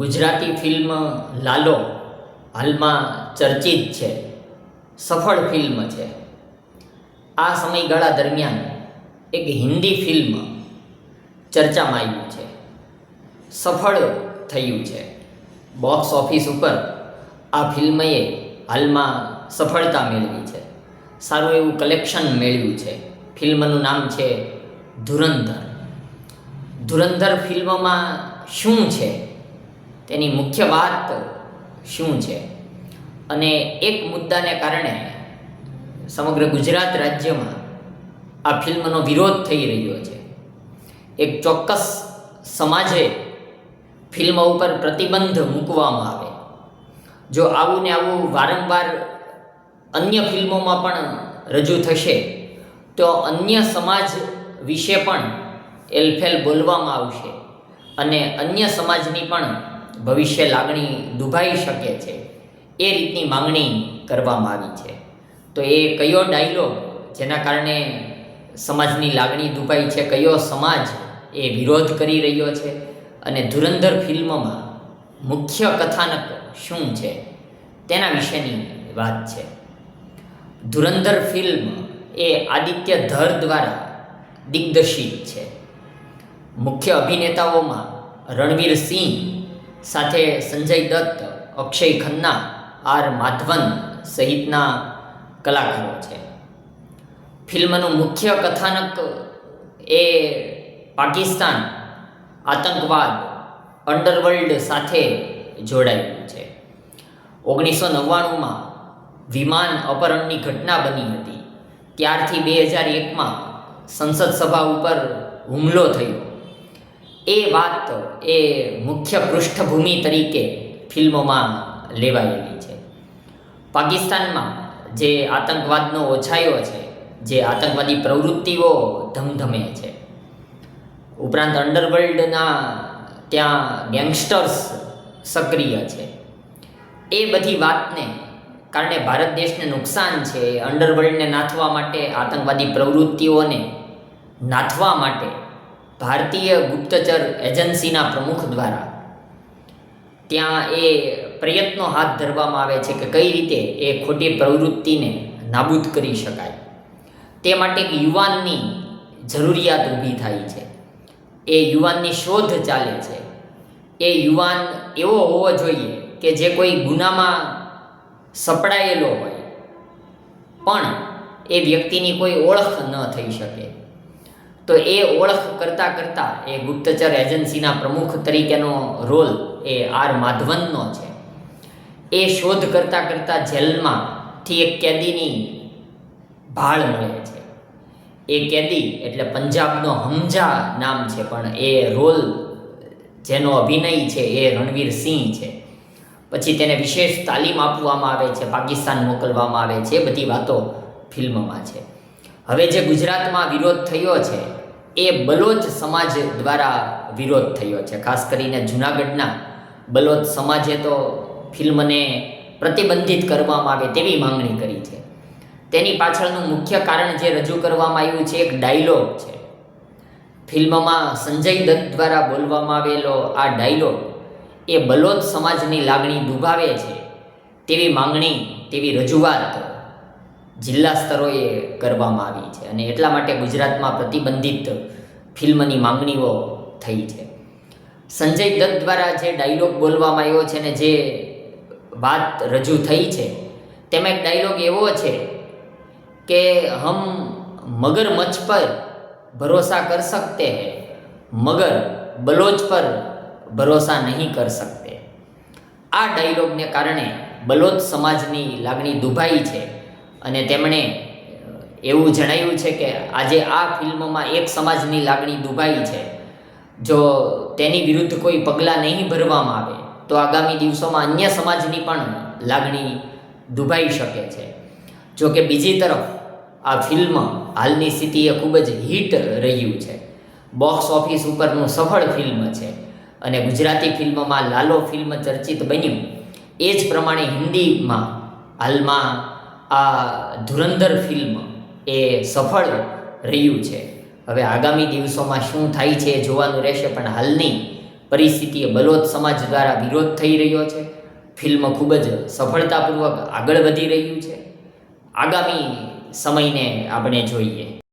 Gujarati film Lalo હાલમાં ચર્ચિત છે. સફળ ફિલ્મ છે. આ સમયગાળા દરમિયાન એક હિન્દી ફિલ્મ ચર્ચામાં આવ્યું છે. સફળ થયું છે. બોક્સ ઓફિસ ઉપર આ ફિલ્મએ હાલમાં સફળતા મેળવી છે. સારું એવું કલેક્શન મેળવ્યું છે. ફિલ્મનું નામ છે ધુરંધર. ધુરંધર ફિલ્મમાં શું છે? તેની મુખ્ય વાત શું છે? અને એક મુદ્દાને કારણે સમગ્ર ગુજરાત રાજ્યમાં આ ફિલ્મનો વિરોધ થઈ રહ્યો છે. એક ચોક્કસ સમાજે ફિલ્મ ઉપર પ્રતિબંધ મૂકવામાં આવે. જો આવું ને આવું વારંવાર અન્ય ફિલ્મોમાં પણ રજૂ થશે, તો અન્ય સમાજ વિશે પણ એલફેલ બોલવામાં આવશે અને અન્ય સમાજની પણ ભવિષ્ય લાગણી દુભાઈ શકે છે, એ રીતની માંગણી કરવામાં આવી છે. તો એ કયો ડાયલોગ જેના કારણે સમાજની લાગણી દુભાઈ છે, કયો સમાજ એ વિરોધ કરી રહ્યો છે અને ધુરંધર ફિલ્મમાં મુખ્ય કથાનક શું છે તેના વિશેની વાત છે. ધુરંધર ફિલ્મ એ આદિત્ય ધર દ્વારા દિગ્દર્શિત છે. મુખ્ય અભિનેતાઓમાં રણવીર સિંહ સાથે સંજય દત્ત, અક્ષય ખન્ના, આર માધવન સહિતના કલાકારો છે. ફિલ્મનું મુખ્ય કથાનક એ પાકિસ્તાન આતંકવાદ અંડરવર્લ્ડ સાથે જોડાયેલું છે. ઓગણીસો નવ્વાણુંમાં વિમાન અપહરણની ઘટના બની હતી. ત્યારથી બે હજાર એકમાં સંસદ સભા ઉપર હુમલો થયો. એ વાત એ મુખ્ય પૃષ્ઠભૂમિ તરીકે ફિલ્મોમાં લેવાયેલી છે. પાકિસ્તાનમાં જે આતંકવાદનો ઓછાયો છે, જે આતંકવાદી પ્રવૃત્તિઓ ધમધમે છે. ઉપરાંત અંડરવર્લ્ડના ત્યાં ગેંગસ્ટર્સ સક્રિય છે. એ બધી વાતને કારણે ભારત દેશને નુકસાન છે, અંડરવર્લ્ડને નાથવા માટે આતંકવાદી પ્રવૃત્તિઓને નાથવા માટે ભારતીય ગુપ્તચર એજન્સીના પ્રમુખ દ્વારા. ત્યાં એ પ્રયત્નો હાથ ધરવામાં આવે છે કે કઈ રીતે એ ખોટી પ્રવૃત્તિને નાબૂદ કરી શકાય. તે માટે એક યુવાનની જરૂરિયાત ઊભી થાય છે. એ યુવાનની શોધ ચાલે છે. એ યુવાન એવો હોવો જોઈએ કે જે કોઈ ગુનામાં સપડાયેલો હોય. પણ એ વ્યક્તિની કોઈ ઓળખ ન થઈ શકે. તો એ ઓળખ કરતાં કરતાં એ ગુપ્તચર એજન્સીના પ્રમુખ તરીકેનો રોલ એ આર માધવનનો છે. એ શોધ કરતાં કરતાં જેલમાંથી એક કેદીની ભાળ મળે છે. એ કેદી એટલે પંજાબનો હમજા નામ છે, પણ એ રોલ જેનો અભિનય છે એ રણવીર સિંહ છે. પછી તેને વિશેષ તાલીમ આપવામાં આવે છે, પાકિસ્તાન મોકલવામાં આવે છે બધી વાતો ફિલ્મમાં છે. હવે જે ગુજરાતમાં વિરોધ થયો છે એ બલોચ સમાજ દ્વારા વિરોધ થયો છે. ખાસ કરીને જૂનાગઢના બલોચ સમાજે તો ફિલ્મને પ્રતિબંધિત કરવામાં આવે તેવી માંગણી કરી છે. તેની પાછળનું મુખ્ય કારણ જે રજૂ કરવામાં આવ્યું છે, એક ડાયલોગ છે. ફિલ્મમાં સંજય દત્ત દ્વારા બોલવામાં આવેલો આ ડાયલોગ એ બલોચ સમાજની લાગણી દુભાવે છે તેવી માંગણી, તેવી રજૂઆત જિલ્લા સ્તરોએ કરવામાં આવી છે અને એટલા માટે ગુજરાતમાં પ્રતિબંધિત ફિલ્મની માંગણીઓ થઈ છે. સંજય દત્ત દ્વારા જે ડાયલોગ બોલવામાં આવ્યો છે ને જે વાત રજૂ થઈ છે, તેમાં એક ડાયલોગ એવો છે કે, હમ મગરમચ્છ પર ભરોસા કર સકતે હૈ, મગર બલોચ પર ભરોસા નહીં કર સકતે. આ ડાયલોગને કારણે બલોચ સમાજની લાગણી દુભાઈ છે. અને તેમણે એવું જણાવ્યું છે કે આજે આ ફિલ્મમાં એક સમાજની લાગણી દુભાઈ છે. જો તેની વિરુદ્ધ કોઈ પગલાં નહીં ભરવામાં આવે, તો આગામી દિવસોમાં અન્ય સમાજની પણ લાગણી દુભાઈ શકે છે. જો કે બીજી તરફ, આ ફિલ્મ હાલની સ્થિતિએ ખૂબ જ હિટ રહ્યું છે. બોક્સ ઓફિસ ઉપરનું સફળ ફિલ્મ છે અને ગુજરાતી ફિલ્મમાં લાલો ફિલ્મ ચર્ચિત બન્યું. એ જ પ્રમાણે હિન્દીમાં હાલમાં આ ધુરંધર ફિલ્મ એ સફળ રહ્યું છે. હવે આગામી દિવસોમાં શું થાય છે જોવાનું રહેશે, પણ હાલની પરિસ્થિતિએ બલોદ સમાજ દ્વારા વિરોધ થઈ રહ્યો છે. ફિલ્મ ખૂબ જ સફળતાપૂર્વક આગળ વધી રહ્યું છે. આગામી સમયને આપણે જોઈએ.